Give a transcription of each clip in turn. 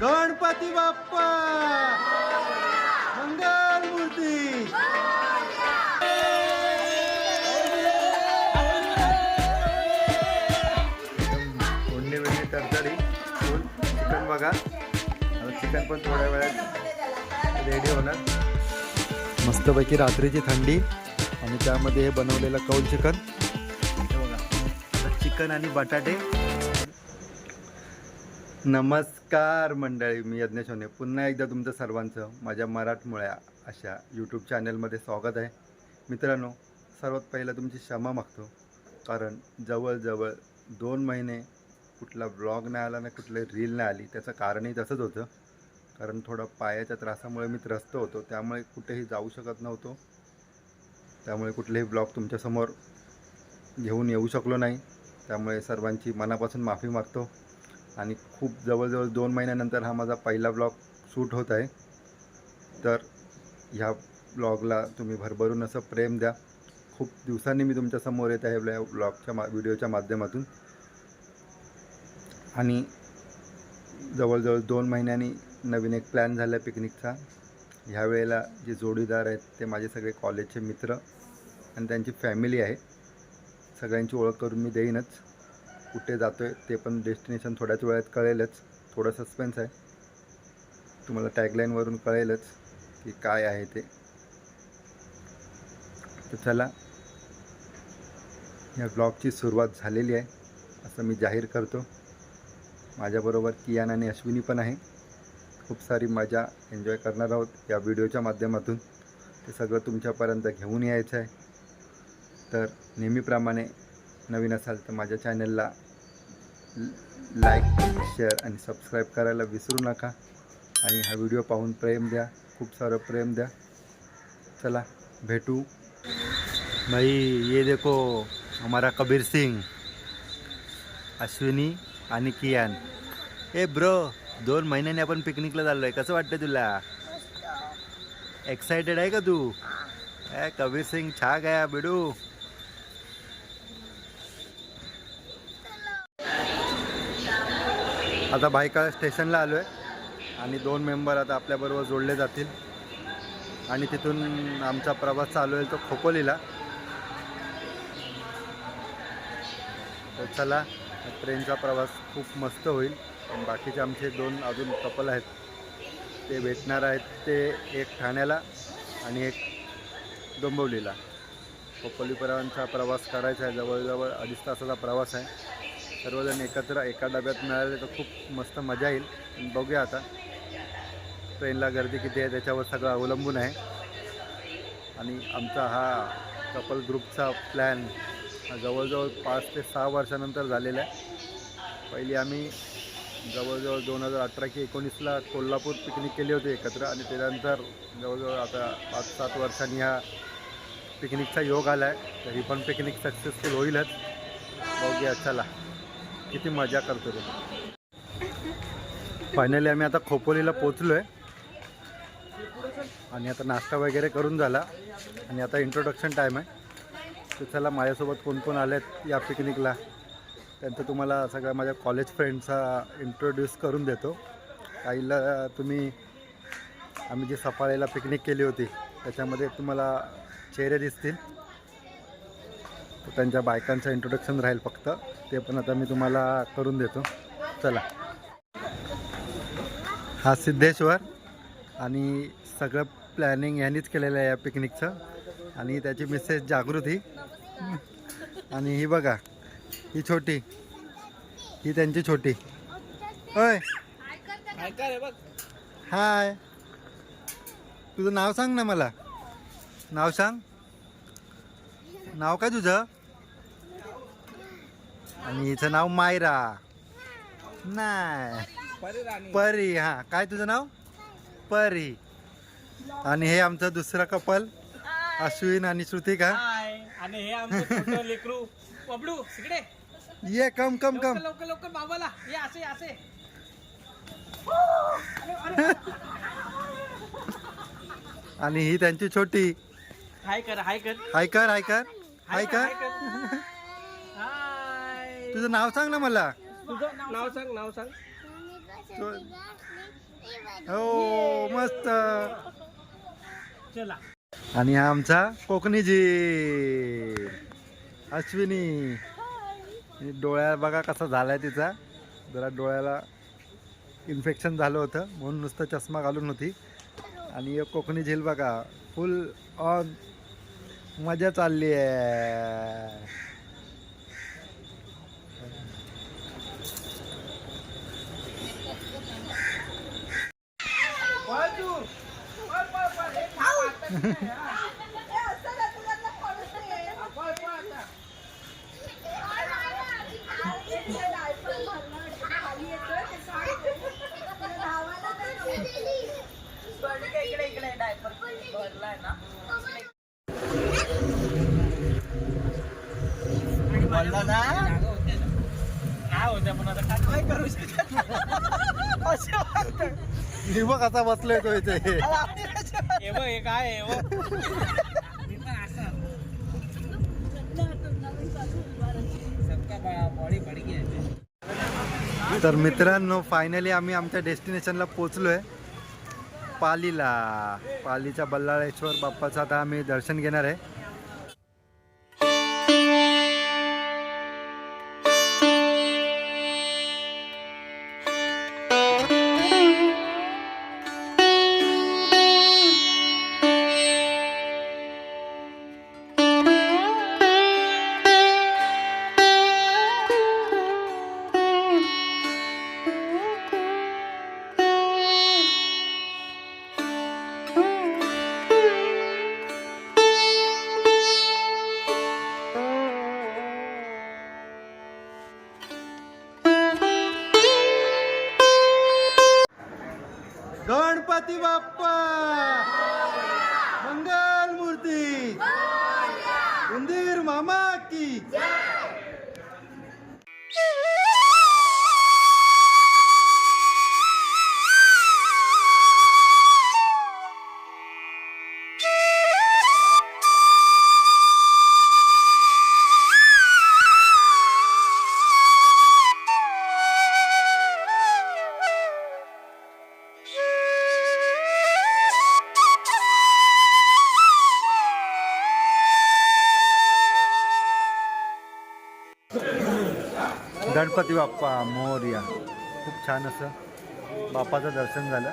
गणपती बाप्पा! मंगल मूर्ती! फोडणी बिडणी तरतरी फुल चिकन बघा. चिकन पण थोड्या वेळात रेडी होणार. मस्तपैकी रात्रीची थंडी आणि त्यामध्ये हे बनवलेलं कौल चिकन. हे बघा. चिकन आणि बटाटे. नमस्कार मंडळी मी यज्ञेश होणे पुन्हा एकदा तुमचं सर्वांचं माझ्या मराठमोळ्या अशा यूट्यूब चॅनलमध्ये स्वागत आहे. मित्रांनो सर्वात पहिलं तुमची क्षमा मागतो कारण जवळजवळ दोन महिने कुठला ब्लॉग नाही आला ना कुठले रील नाही आली त्याचं कारणही तसंच होतं. कारण थोडं पायाच्या त्रासामुळे मी त्रस्त होतो त्यामुळे कुठेही जाऊ शकत नव्हतो. त्यामुळे कुठलेही ब्लॉग तुमच्यासमोर घेऊन येऊ शकलो नाही. त्यामुळे सर्वांची मनापासून माफी मागतो. आणि खूप जवळजवळ दोन महिन्यानंतर हा माझा पहिला ब्लॉग शूट होत आहे. तर ह्या ब्लॉगला तुम्ही भरभरून असं प्रेम द्या. खूप दिवसांनी मी तुमच्यासमोर येत आहे ब्लॉगच्या मा व्हिडिओच्या माध्यमातून. आणि जवळजवळ दोन महिन्यांनी नवीन एक प्लॅन झाला आहे पिकनिकचा. ह्या वेळेला जे जोडीदार आहेत ते माझे सगळे कॉलेजचे मित्र आणि त्यांची फॅमिली आहे. सगळ्यांची ओळख करून मी देईनच. कुठे जातो आहे ते पण डेस्टिनेशन थोड्याच वेळात कळेलच. थोडं सस्पेन्स आहे. तुम्हाला टॅगलाईनवरून कळेलच की काय आहे ते. तर चला या ब्लॉगची सुरुवात झालेली आहे असं मी जाहीर करतो. माझ्याबरोबर कियान आणि अश्विनी पण आहे. खूप सारी मजा एन्जॉय करणार आहोत या व्हिडिओच्या माध्यमातून. ते सगळं तुमच्यापर्यंत घेऊन यायचं आहे. तर नेहमीप्रमाणे नवीन असाल तर माझ्या चॅनलला लाईक शेअर आणि सबस्क्राईब करायला विसरू नका. आणि हा व्हिडिओ पाहून प्रेम द्या खूप सारं प्रेम द्या. चला भेटू. भाई ये देखो हमारा कबीर सिंग अश्विनी आणि कियान. ए ब्रो दोन महिन्याने आपण पिकनिकला चाललोय. कसं वाटतं तुला? एक्साइटेड आहे का तू? ए कबीर सिंग छा गया बिडू. आता बायका स्टेशनला आलो आहे आणि दोन मेंबर आता आपल्याबरोबर जोडले जातील. आणि तिथून आमचा प्रवास चालू आहे तो खोपोलीला. तर चला ट्रेनचा प्रवास खूप मस्त होईल. आणि बाकीचे आमचे दोन अजून कपल आहेत. ते भेटणार आहेत ते एक ठाण्याला आणि एक डोंबवलीला. खोपोलीपर्यंतचा प्रवास करायचा आहे. जवळजवळ अडीच तासाचा प्रवास आहे. सर्वजण एकत्र एका डब्यात मिळाले तर खूप मस्त मजा येईल. बघूया आता. ट्रेनला गर्दी किती आहे त्याच्यावर सगळं अवलंबून आहे. आणि आमचा हा कपल ग्रुपचा प्लॅन हा जवळजवळ पाच ते सहा वर्षानंतर झालेला आहे. पहिली आम्ही जवळजवळ दोन हजार अठरा की एकोणीसला कोल्हापूर पिकनिक केली होती एकत्र आणि त्यानंतर जवळजवळ आता पाच सात वर्षांनी हा पिकनिकचा योग आला आहे तर ही पण पिकनिक सक्सेसफुल होईलच. बघूया चला. किती मजा करतो ते फायनली आम्ही आता खोपोलीला पोचलो आहे आणि आता नाश्ता वगैरे करून झाला. आणि आता इंट्रोडक्शन टाईम आहे. तर चला माझ्यासोबत कोण कोण आलेत या पिकनिकला त्यांचं तुम्हाला सगळ्या माझ्या कॉलेज फ्रेंडचा इंट्रोड्यूस करून देतो. काहीला तुम्ही आम्ही जी सफाळेला पिकनिक केली होती त्याच्यामध्ये तुम्हाला चेहरे दिसतील. त्यांच्या बायकांचं इंट्रोडक्शन राहील फक्त. ते पण आता मी तुम्हाला करून देतो. चला. हा सिद्धेश्वर आणि सगळं प्लॅनिंग यांनीच केलेलं आहे या पिकनिकचं आणि त्याची मिसेस जागृती. आणि ही बघा ही छोटी. ही त्यांची छोटी. होय हाय. तुझं नाव सांग ना मला. नाव सांग. नाव काय तुझं? आणि हिचं नाव मायरा. नाही परी हा. काय तुझं नाव? परी. आणि हे आमचं दुसरं कपल अश्विन आणि श्रुतिका. आणि हे आमचं लेकरू. इकडे. ये कम कम कम लवकर लवकर लवकर बाबाला. ये असे असे. आणि ही त्यांची छोटी. हाय कर हाय कर. हाय कर. हाय कर हाय कर. तुझं नाव सांग ना मला. तुझं नाव सांग नाव सांग. हो मस्त. चला. आणि हा आमचा कोकणी जी. अश्विनी. डोळ्या बघा कसा झालाय तिचा. जरा डोळ्याला इन्फेक्शन झालं होतं म्हणून नुसतं चष्मा घालून होती. आणि एक कोकणी झील बघा फुल ऑन मजा चालली आहे. इकडे इकडे डायपर भरलाय ना बोलला ना काय होत्या पण आता काय करू शकत असं वाटतं. आता बसलोय तो इथे मला हे काय आहे हो. आहे तर मित्रांनो फायनली आम्ही आमच्या डेस्टिनेशनला पोचलोय पालीला. पालीच्या बल्लाळेश्वर बाप्पाचं आता आम्ही दर्शन घेणार आहे. गणपती बाप्पा मोर्या. खूप छान असं बाप्पाचं दर्शन झालं.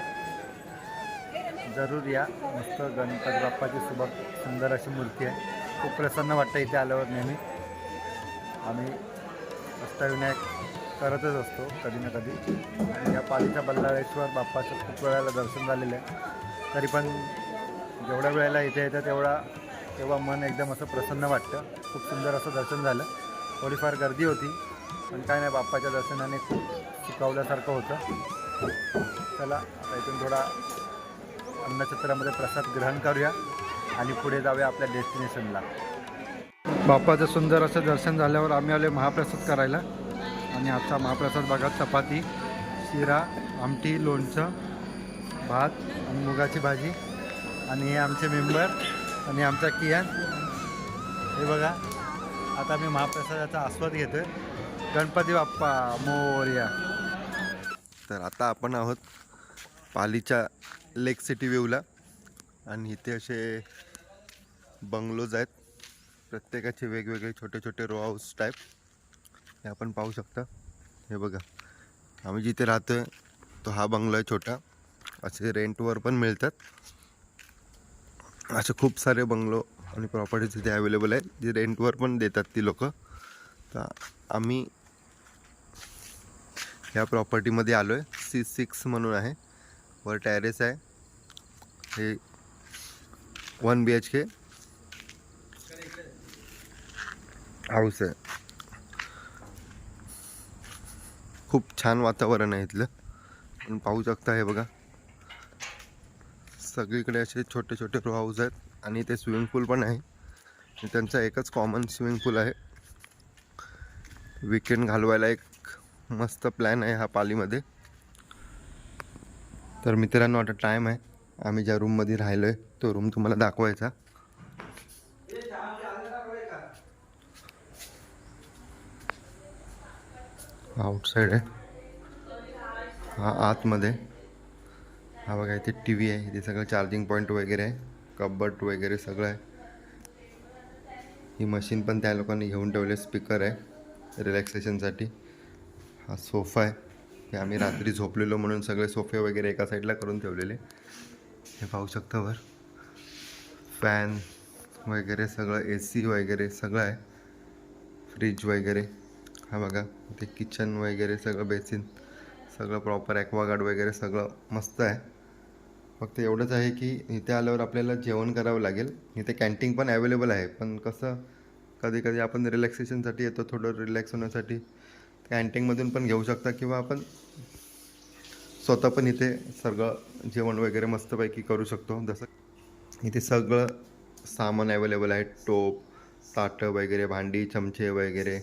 जरूर या. मस्त गणपती बाप्पाची सुबक सुंदर अशी मूर्ती आहे. खूप प्रसन्न वाटतं इथे आल्यावर नेहमी. आम्ही अष्टविनायक करतच असतो कधी ना कधी. आणि या पालीच्या बल्लाळेश्वर बाप्पाचं खूप वेळाला दर्शन झालेलं आहे. तरी पण जेवढ्या वेळेला इथे येतं तेवढा तेव्हा मन एकदम असं प्रसन्न वाटतं. खूप सुंदर असं दर्शन झालं. थोडीफार गर्दी होती. पण काय नाही बाप्पाच्या दर्शनाने खूप शिकवल्यासारखं होतं. चला आता इथून थोडा अन्नछत्रामध्ये प्रसाद ग्रहण करूया आणि पुढे जाऊया आपल्या डेस्टिनेशनला. बाप्पाचं सुंदर असं दर्शन झाल्यावर आम्ही आले महाप्रसाद करायला. आणि आजचा महाप्रसाद बघा चपाती शिरा आमटी लोणचं भात आणि मुगाची भाजी. आणि हे आमचे मेंबर आणि आमचा कियान. हे बघा आता मी महाप्रसादाचा आस्वाद घेतो आहे गणपती बाप्पा मोर्या. तर आता आपण आहोत पालीच्या लेक सिटी व्ह्यूला. आणि इथे असे बंगलोज आहेत. प्रत्येकाचे वेगवेगळे छोटे छोटे रो हाऊस टाईप हे आपण पाहू शकता. हे बघा. आम्ही जिथे राहतो आहे तो हा बंगलो आहे छोटा. असे रेंटवर पण मिळतात. असे खूप सारे बंगलो आणि प्रॉपर्टीज इथे अवेलेबल आहेत. जे रेंटवर पण देतात ती लोकं. तर आम्ही ह्या प्रॉपर्टीमध्ये आलो आहे सी सिक्स म्हणून आहे. वर टॅरेस आहे. हे one B H K. House आहे. खूप छान वातावरण आहे इथलं. आपण पाहू शकता हे बघा. सगळीकडे असे छोटे छोटे रो हाऊस आहेत. आणि ते स्विमिंग पूल पण आहे. त्यांचा एकच कॉमन स्विमिंग पूल आहे. विकेंड घालवायला एक मस्त प्लॅन आहे हा पालीमध्ये. तर मित्रांनो आता टाईम आहे. आम्ही ज्या रूममध्ये राहिलो आहे तो रूम तुम्हाला दाखवायचा. आउटसाईड आहे. हा आतमध्ये. हा बघा इथे टी व्ही आहे. इथे सगळं चार्जिंग पॉईंट वगैरे आहे. कबट वगैरे सगळं आहे. ही मशीन पण त्या लोकांनी घेऊन ठेवले स्पीकर आहे. रिलॅक्सेशनसाठी हा सोफा आहे. हे आम्ही रात्री झोपलेलो म्हणून सगळे सोफे वगैरे एका साईडला करून ठेवलेले. हे पाहू शकता वर. फॅन वगैरे सगळं ए सी वगैरे सगळं आहे. फ्रीज वगैरे. हा बघा ते किचन वगैरे सगळं बेसिन सगळं प्रॉपर ॲक्वागार्ड वगैरे सगळं मस्त आहे. फक्त एवढंच आहे की इथे आल्यावर आपल्याला जेवण करावं लागेल. इथे कॅन्टीन पण अवेलेबल आहे. पण कसं कधी कधी आपण रिलॅक्सेशनसाठी येतो थोडं रिलॅक्स होण्यासाठी. कॅन्टीनमधून पण घेऊ शकता किंवा आपण स्वतः पण इथे सगळं जेवण वगैरे मस्तपैकी करू शकतो. जसं इथे सगळं सामान अवेलेबल आहे. टोप, ताटं वगैरे, भांडी, चमचे वगैरे.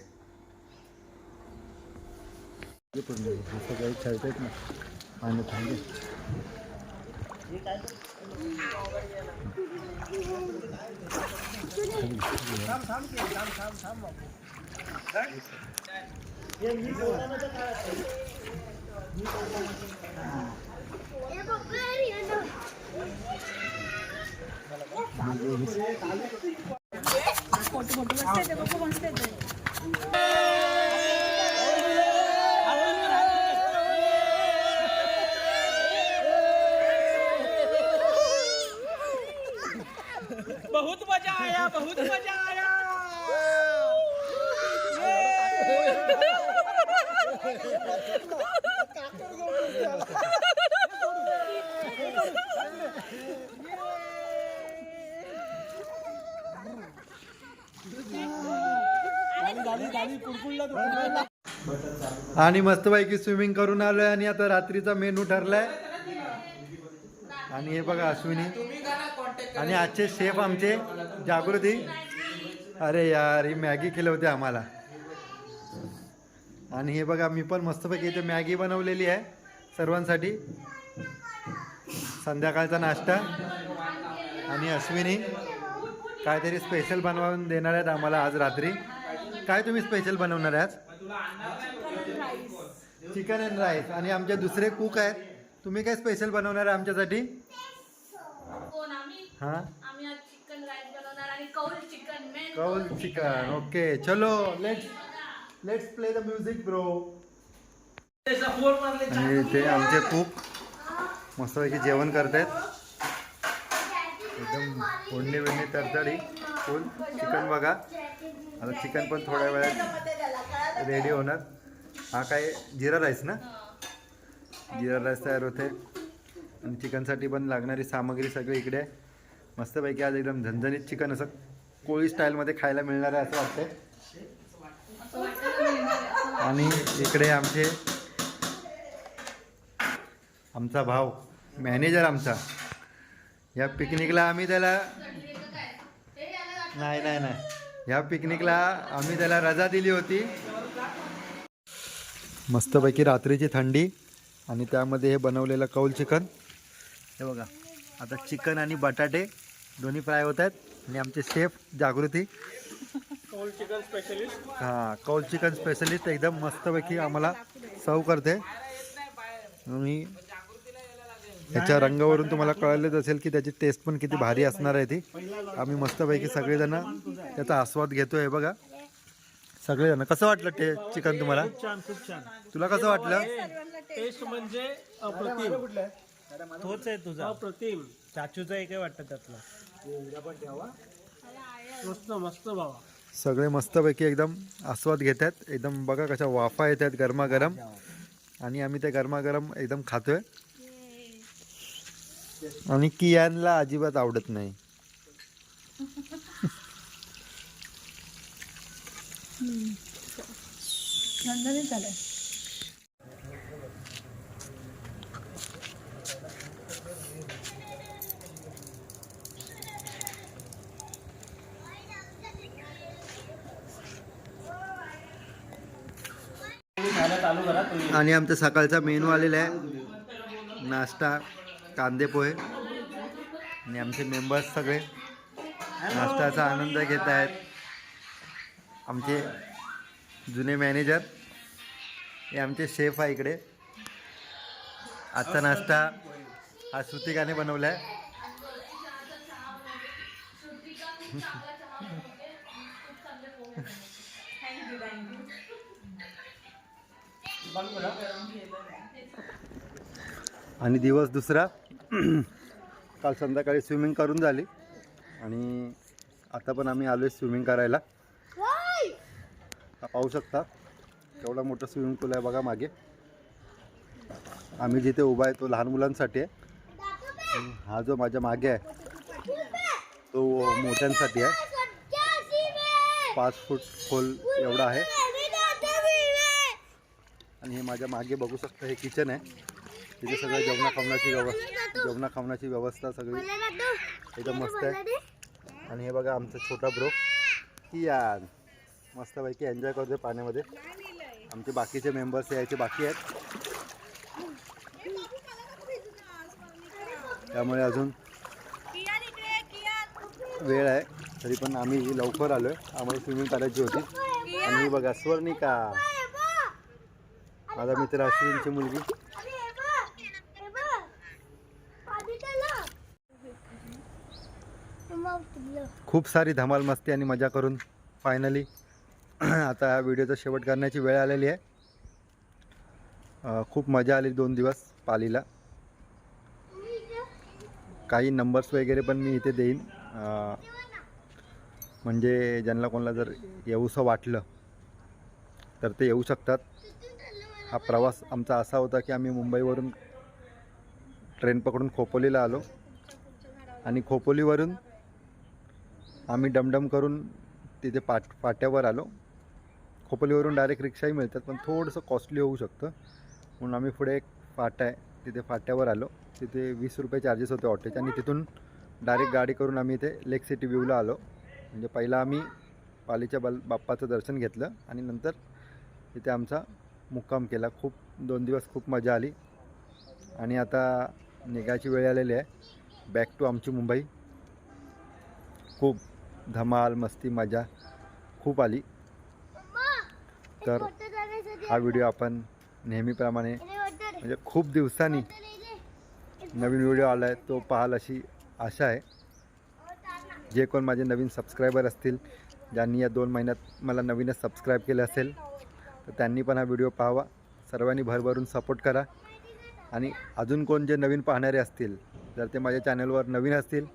जसं काही खेळतायत ना पाण्यात आणि मस्तपैकी स्विमिंग करून आलोय आणि आता रात्रीचा मेनू ठरलाय. आणि हे बघा अश्विनी. आणि आजचे शेफ आमचे जागृती. अरे यार ही मॅगी खिलवते आम्हाला. आणि हे बघा मी पण मस्तपैकी इथे मॅगी बनवलेली आहे सर्वांसाठी. संध्याकाळचा नाश्ता. आणि अश्विनी काहीतरी स्पेशल बनवून देणार आहेत आम्हाला आज रात्री. काय तुम्ही स्पेशल बनवणार आहे आज? चिकन अँड राईस आणि आमचे दुसरे कुक आहेत. तुम्ही काय स्पेशल बनवणार आहे आमच्यासाठी? हां? कौल चिकन ओके चलो let's let's play the music bro आणि ते आमचे कुक मस्तपैकी जेवण करतायत. एकदम फोडणी बिडणी तरतरी फुल चिकन बघा. आता चिकन पण थोड्या वेळात रेडी होणार. हा काय जिरा राईस ना? जिरा राईस तयार होते आणि चिकनसाठी पण लागणारी सामग्री सगळी इकडे आहे. मस्तपैकी आज एकदम झणझणीत चिकन असं कोळी स्टाईलमध्ये खायला मिळणार आहे असं वाटतं आणि इकडे आमचे आमचा भाव मॅनेजर आमचा. या पिकनिकला आम्ही त्याला नाही नाही नाही. या पिकनिकला आम्ही त्याला रजा दिली होती. मस्तपैकी रात्रीची थंडी आणि त्यामध्ये हे बनवलेलं कौल चिकन. हे बघा आता चिकन आणि बटाटे दोन्ही फ्राय होत आहेत आणि आमचे शेफ जागृती. कौल चिकन स्पेशलिस्ट हां कौल चिकन स्पेशलिस्ट एकदम मस्तपैकी आम्हाला सर्व करते. आणि ह्याच्या रंगावरून तुम्हाला कळलेच असेल की त्याची टेस्ट पण किती भारी असणार आहे ती. आम्ही मस्तपैकी सगळेजण त्याचा आस्वाद घेतोय बघा. सगळेजण. कसं वाटलं ते चिकन तुम्हाला? छान खूप छान. तुला कसं वाटलं? टेस्ट म्हणजे अप्रतिम. तोच आहे तुझा. अप्रतिम. चाचूचा एक वाटतं त्यातला. मस्त मस्त बाबा सगळे मस्तपैकी एकदम आस्वाद घेत आहेत एकदम बघा कशा वाफा येत आहेत गरमागरम आणि आम्ही ते गरमागरम एकदम खातोय. आणि कियानला अजिबात आवडत नाही. आणि आमचा सकाळचा मेनू आलेला आहे नाश्ता. कांदे पोहे. आणि आमचे मेंबर्स सगळे नाश्त्याचा आनंद घेत आहेत. आमचे जुने मॅनेजर हे आमचे शेफ आहे इकडे. आजचा नाश्ता हा श्रुतिकाने बनवला आहे आणि दिवस दुसरा. काल संध्याकाळी स्विमिंग करून झाली. आणि आता पण आम्ही आलो आहे स्विमिंग करायला. पाहू शकता केवढा मोठा स्विमिंग पूल आहे बघा मागे. आम्ही जिथे उभा आहे तो लहान मुलांसाठी आहे. हा जो माझ्या मागे आहे तो मोठ्यांसाठी आहे. पाच फूट खोल एवढा आहे. आणि हे माझ्या मागे बघू शकता हे किचन आहे. तिथे सगळं जेवणा खावण्याची व्यवस्था जेवणा खावण्याची व्यवस्था सगळी एकदम मस्त आहे. आणि हे बघा आमचा छोटा ब्रो. कियान मस्तपैकी एन्जॉय करतोय पाण्यामध्ये. आमचे बाकीचे मेंबर्स यायचे बाकी आहेत. त्यामुळे अजून वेळ आहे. तरी पण आम्ही लवकर आलो आहे आम्हाला स्विमिंग करायची होती. आणि बघा स्वर्णिका. माझा मित्र अश्विनची मुलगी. खूप सारी धमाल मस्ती आणि मजा करून फायनली आता या व्हिडिओचा शेवट करण्याची वेळ आलेली आहे. खूप मजा आली दोन दिवस पालीला. काही नंबर्स वगैरे पण मी इथे देईन. म्हणजे ज्यांना कोणाला जर येऊसं वाटलं तर ते येऊ शकतात. हा प्रवास आमचा असा होता की आम्ही मुंबईवरून ट्रेन पकडून खोपोलीला आलो. आणि खोपोलीवरून आम्ही डमडम करून तिथे पाट पाट्यावर आलो. खोपोलीवरून डायरेक्ट रिक्षाही मिळतात पण थोडंसं कॉस्टली होऊ शकतं. म्हणून आम्ही पुढे एक फाटा आहे तिथे फाट्यावर आलो. तिथे वीस रुपये चार्जेस होते ऑटोचे आणि तिथून डायरेक्ट गाडी करून आम्ही इथे लेक सिटी व्ह्यूला आलो. म्हणजे पहिला आम्ही पालीच्या बल बाप्पाचं दर्शन घेतलं आणि नंतर तिथे आमचा मुक्काम केला. खूप दोन दिवस खूप मजा आली. आणि आता निघायची वेळ आलेली आहे. बॅक टू आमची मुंबई. खूप धमाल मस्ती मजा खूप आली. तर हा व्हिडिओ आपण नेहमीप्रमाणे म्हणजे खूप दिवसांनी नवीन व्हिडिओ आला आहे तो पाहाल अशी आशा आहे. जे कोण माझे नवीन सबस्क्रायबर असतील ज्यांनी या दोन महिन्यात मला नवीनच सबस्क्राईब केलं असेल तर त्यांनी पण हा व्हिडिओ पाहावा. सर्वांनी भरभरून सपोर्ट करा. आणि अजून कोण जे नवीन पाहणारे असतील जर ते माझ्या चॅनलवर नवीन असतील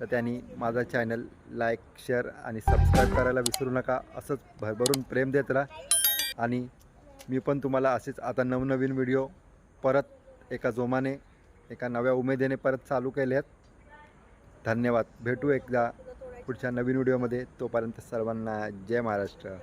तर त्यांनी माझा चॅनल लाईक शेअर आणि सबस्क्राईब करायला विसरू नका. असंच भरभरून प्रेम देत राहा. आणि मी पण तुम्हाला असेच आता नवनवीन व्हिडिओ परत एका जोमाने एका नव्या उमेदीने परत चालू केले आहेत धन्यवाद. भेटू एकदा पुढच्या नवीन व्हिडिओमध्ये तोपर्यंत सर्वांना जय महाराष्ट्र.